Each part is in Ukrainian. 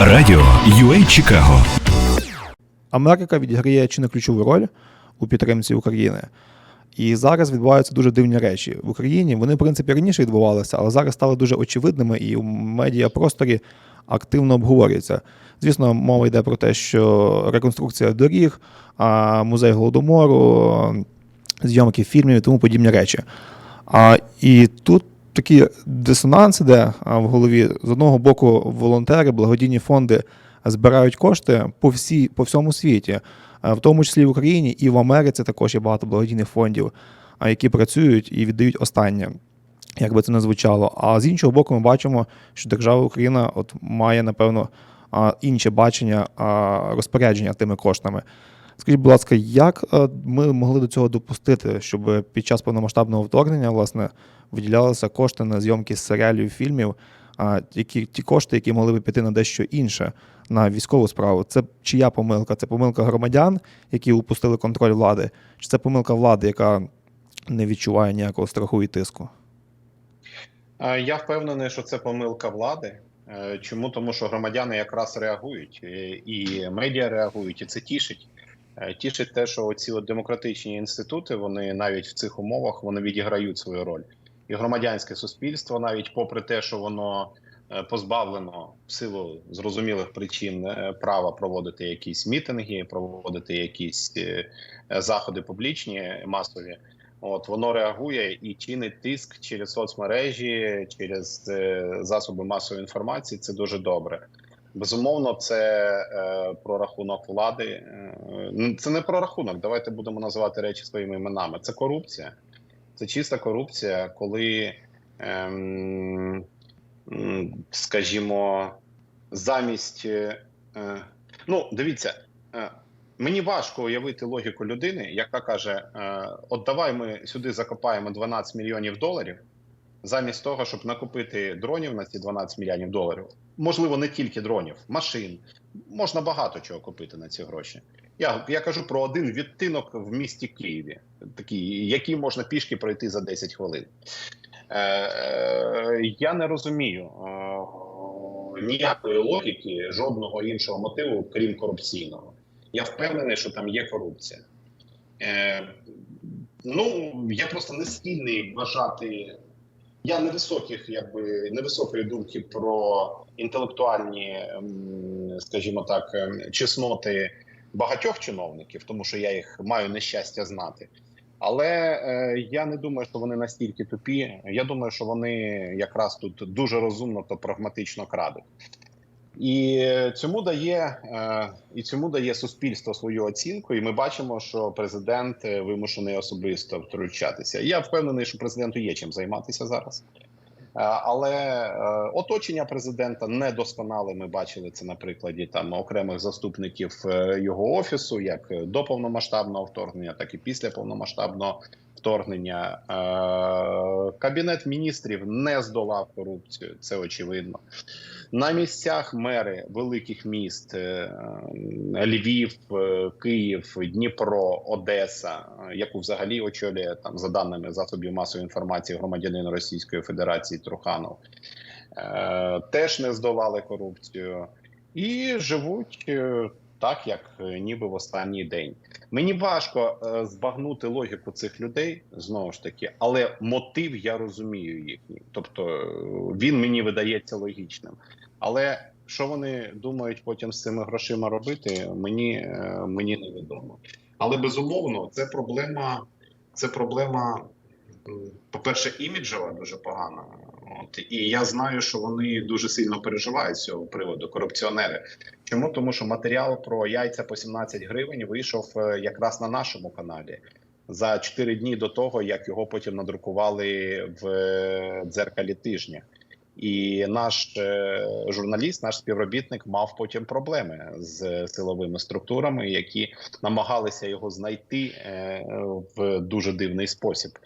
Радіо UA Чикаго. Америка відіграє чи не ключову роль у підтримці України. І зараз відбуваються дуже дивні речі в Україні. Вони, в принципі, раніше відбувалися, але зараз стали дуже очевидними і у медіапросторі активно обговорюються. Звісно, мова йде про те, що реконструкція доріг, музей голодомору, зйомки фільмів і тому подібні речі. А, і тут такий дисонанс іде в голові. З одного боку, волонтери, благодійні фонди збирають кошти по, всій, по всьому світі, в тому числі в Україні і в Америці також є багато благодійних фондів, які працюють і віддають останнє. Як би це не звучало. А з іншого боку, ми бачимо, що держава Україна от має, напевно, інше бачення розпорядження тими коштами. Скажіть, будь ласка, як е, ми могли до цього допустити, щоб під час повномасштабного вторгнення власне виділялися кошти на зйомки серіалів, фільмів, а які ті кошти, які могли би піти на дещо інше, на військову справу? Це чия помилка? Це помилка громадян, які упустили контроль влади, чи це помилка влади, яка не відчуває ніякого страху і тиску? Е, Я впевнений, що це помилка влади. Е, Чому? Тому що громадяни якраз реагують, і медіа реагують, і це тішить. Е, Тішить те, що ці от демократичні інститути, вони навіть в цих умовах вони відіграють свою роль. І громадянське суспільство, навіть попри те, що воно е, позбавлено в силу зрозумілих причин е, права проводити якісь мітинги, проводити якісь заходи публічні, масові. От воно реагує і чинить тиск через соцмережі, через засоби масової інформації. Це дуже добре. Безумовно, це е, про рахунок влади. Е, ну, це не про рахунок. Давайте будемо називати речі своїми іменами. Це корупція. Це чиста корупція, коли, м, скажімо, замість. е, е, ну, дивіться, е, Мені важко уявити логіку людини, яка каже: е, от давай ми сюди закопаємо 12 мільйонів доларів, замість того, щоб накупити дронів на ці 12 мільйонів доларів. Можливо, не тільки дронів, машин. Можна багато чого купити на ці гроші. Я, я кажу про один відтинок в місті Києві, такий, який можна пішки пройти за 10 хвилин. Е, е, я не розумію е, ніякої логіки, жодного іншого мотиву, крім корупційного. Я впевнений, що там є корупція. Е, ну, я просто не схильний вважати. Я невисоких, якби невисокої думки про інтелектуальні, ем, скажімо так, ем, чесноти багатьох чиновників, тому що я їх маю нещастя знати. Але е, я не думаю, що вони настільки тупі. Я думаю, що вони якраз тут дуже розумно та прагматично крадуть. І цьому дає е, і цьому дає суспільство свою оцінку. І ми бачимо, що президент е, вимушений особисто втручатися. Я впевнений, що президенту є чим займатися зараз. Е, Але оточення президента недосконале. Ми бачили це на прикладі там окремих заступників його офісу, як до повномасштабного вторгнення, так і після повномасштабного вторгнення. Е, Кабінет міністрів не здолав корупцію. Це очевидно. На місцях мери великих міст е, Львів, е, Київ, Дніпро, Одеса, яку взагалі очолює там за даними засобів масової інформації громадянин Російської Федерації Труханов, теж не здолали корупцію і живуть так, як е, ніби в останній день. Мені важко е, збагнути логіку цих людей знову ж таки, але мотив я розумію їхній. Тобто е, він мені видається логічним. Але що вони думають потім з цими грошима робити, мені, мені невідомо. Але безумовно, це проблема. Це проблема, по-перше, іміджева дуже погана. От і я знаю, що вони дуже сильно переживають з цього приводу корупціонери. Чому? Тому що матеріал про яйця по 17 гривень вийшов е, якраз на нашому каналі за 4 дні до того, як його потім надрукували в е, дзеркалі тижня. І наш е, журналіст, наш співробітник, мав потім проблеми з силовими структурами, які намагалися його знайти в дуже дивний спосіб.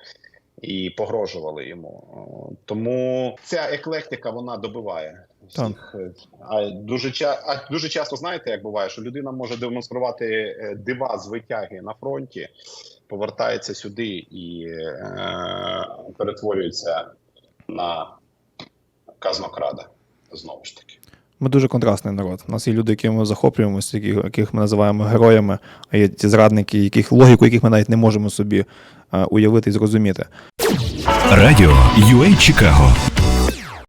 І погрожували йому. Тому ця еклектика вона добиває всіх. А дуже а дуже часто знаєте, як буває, що людина може демонструвати е, дива з витяги на фронті, повертається сюди і е, перетворюється на казнокрада. Знову ж таки. Ми дуже контрастний народ. У нас є люди, якими ми захоплюємося, яких, ми називаємо героями, а є ті зрадники, яких логіку яких ми навіть не можемо собі е, уявити і зрозуміти. Радіо UA Чикаго